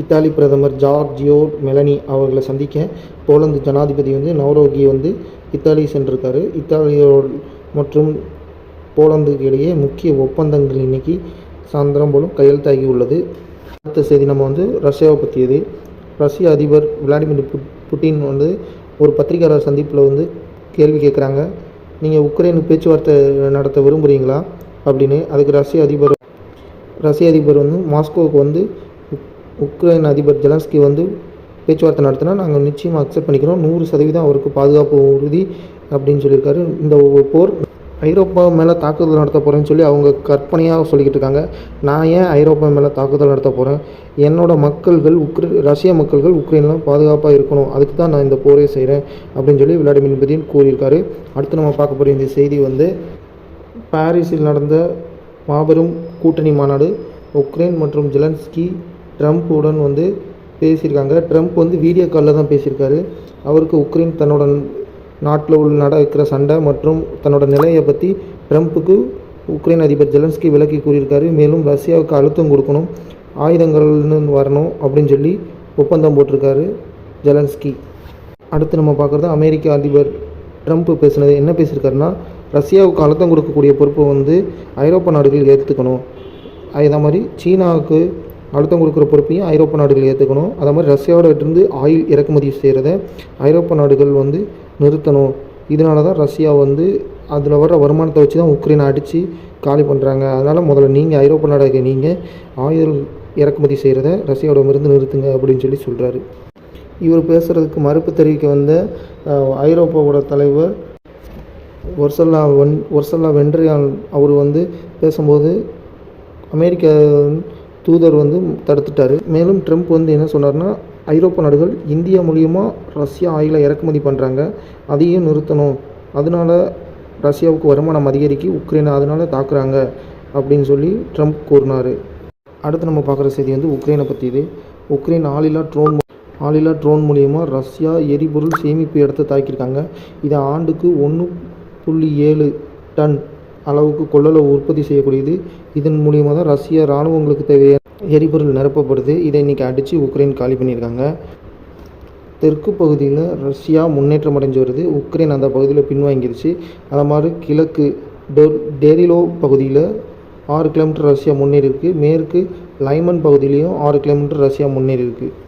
Italy பிரதமர் Giorgio Melanie அவர்களை சந்திக்க போலந்து ஜனாதிபதி வந்து நவரோகி வந்து இத்தாலி சென்றிருக்காரு. இத்தாலியோ மற்றும் போலந்துக்கு இடையே முக்கிய ஒப்பந்தங்கள் இன்னைக்கு சாயந்தரம் போலும் கையெழுத்தாகி உள்ளது. அடுத்த செய்தி நம்ம வந்து ரஷ்யாவை பற்றியது ரஷ்ய அதிபர் விளாடிமிர் புட் புட்டின் வந்து ஒரு பத்திரிகையாளர் சந்திப்பில் வந்து கேள்வி கேட்குறாங்க. நீங்கள் உக்ரைனுக்கு பேச்சுவார்த்தை நடத்த விரும்புகிறீங்களா அப்படின்னு. அதுக்கு ரஷ்ய அதிபர் ரஷ்ய அதிபர் வந்து மாஸ்கோவுக்கு வந்து உக்ரைன் அதிபர் ஜெலன்ஸ்கி வந்து பேச்சுவார்த்தை நடத்தினா நாங்கள் நிச்சயமாக அக்செப்ட் பண்ணிக்கிறோம். நூறு சதவீதம் அவருக்கு பாதுகாப்பு உறுதி அப்படின்னு சொல்லியிருக்காரு. இந்த போர் ஐரோப்பா மேலே தாக்குதல் நடத்த போகிறேன்னு சொல்லி அவங்க கற்பனையாக சொல்லிக்கிட்டு இருக்காங்க. நான் ஏன் ஐரோப்பா மேலே தாக்குதல் நடத்த போகிறேன் என்னோட மக்கள்கள் உக்ரை ரஷ்ய மக்கள்கள் உக்ரைனில் பாதுகாப்பாக இருக்கணும். அதுக்கு தான் நான் இந்த போரே செய்கிறேன் அப்படின்னு சொல்லி விளாடிமிர் புதின் கூறியிருக்காரு. அடுத்து நம்ம பார்க்க போகிற இந்த செய்தி வந்து பாரிஸில் நடந்த மாபெரும் கூட்டணி மாநாடு உக்ரைன் மற்றும் ஜெலன்ஸ்கி ட்ரம்ப்புடன் வந்து பேசியிருக்காங்க. ட்ரம்ப் வந்து வீடியோ காலில் தான் பேசியிருக்காரு. அவருக்கு உக்ரைன் தன்னோட நாட்டில் உள்ள நடக்கிற சண்டை மற்றும் தன்னோட நிலையை பற்றி ட்ரம்ப்புக்கு உக்ரைன் அதிபர் ஜெலன்ஸ்கி விளக்கி கூறியிருக்காரு. மேலும் ரஷ்யாவுக்கு அழுத்தம் கொடுக்கணும் ஆயுதங்கள்னு வரணும் அப்படின்னு சொல்லி ஒப்பந்தம் போட்டிருக்காரு ஜெலன்ஸ்கி அடுத்து நம்ம பார்க்குறது அமெரிக்க அதிபர் ட்ரம்ப் பேசுனது. என்ன பேசியிருக்காருன்னா ரஷ்யாவுக்கு அழுத்தம் கொடுக்கக்கூடிய பொறுப்பை வந்து ஐரோப்பா நாடுகள் ஏற்றுக்கணும் அதே மாதிரி சீனாவுக்கு அழுத்தம் கொடுக்குற பொறுப்பையும் ஐரோப்பா நாடுகள் ஏற்றுக்கணும் அதே மாதிரி ரஷ்யாவோடருந்து ஆயில் இறக்குமதி செய்கிறத ஐரோப்பா நாடுகள் வந்து நிறுத்தணும். இதனால தான் ரஷ்யா வந்து அதில் வர வருமானத்தை வச்சு தான் உக்ரைனை அடித்து காலி பண்ணுறாங்க அதனால் முதல்ல நீங்கள் ஐரோப்பா நாடுகள் நீங்கள் ஆயில் இறக்குமதி செய்கிறத ரஷ்யாவிடமிருந்து நிறுத்துங்க அப்படின்னு சொல்லி சொல்கிறாரு இவர் பேசுகிறதுக்கு மறுப்பு தெரிவிக்க வந்த ஐரோப்பாவோட தலைவர் ஒர்சல்லா வென் ஒர்சல்லா வென்ட்ரியால் அவர் வந்து பேசும்போது அமெரிக்கா தூதர் வந்து தடுத்துட்டார். மேலும் ட்ரம்ப் வந்து என்ன சொன்னார்னா ஐரோப்பா நாடுகள் இந்தியா மூலியமாக ரஷ்யா ஆயிலை இறக்குமதி பண்ணுறாங்க அதையும் நிறுத்தணும். அதனால ரஷ்யாவுக்கு வருமானம் அதிகரிக்கி உக்ரைனை அதனால் தாக்குறாங்க அப்படின்னு சொல்லி ட்ரம்ப் கூறினார். அடுத்து நம்ம பார்க்குற செய்தி வந்து உக்ரைனை பற்றி இது உக்ரைன் ஆளில்லா ட்ரோன் ஆளில்லா ட்ரோன் மூலியமாக ரஷ்யா எரிபொருள் சேமிப்பு இடத்தை தாக்கியிருக்காங்க. இதை ஆண்டுக்கு ஒன்று புள்ளி ஏழு டன் அளவுக்கு கொள்ளளவு உற்பத்தி செய்யக்கூடியது. இதன் மூலியமாக தான் ரஷ்ய இராணுவங்களுக்கு தேவையான எரிபொருள் நிரப்பப்படுது. இதை இன்றைக்கி அடித்து உக்ரைன் காலி பண்ணியிருக்காங்க. தெற்கு பகுதியில் ரஷ்யா முன்னேற்றம் அடைஞ்சு வருது. உக்ரைன் அந்த பகுதியில் பின்வாங்கிருச்சு. அது மாதிரி கிழக்கு டெ டெரிலோ பகுதியில் ஆறு கிலோமீட்டர் ரஷ்யா முன்னேறி இருக்குது மேற்கு லைமன் பகுதியிலையும் ஆறு கிலோமீட்டர் ரஷ்யா முன்னேறி இருக்குது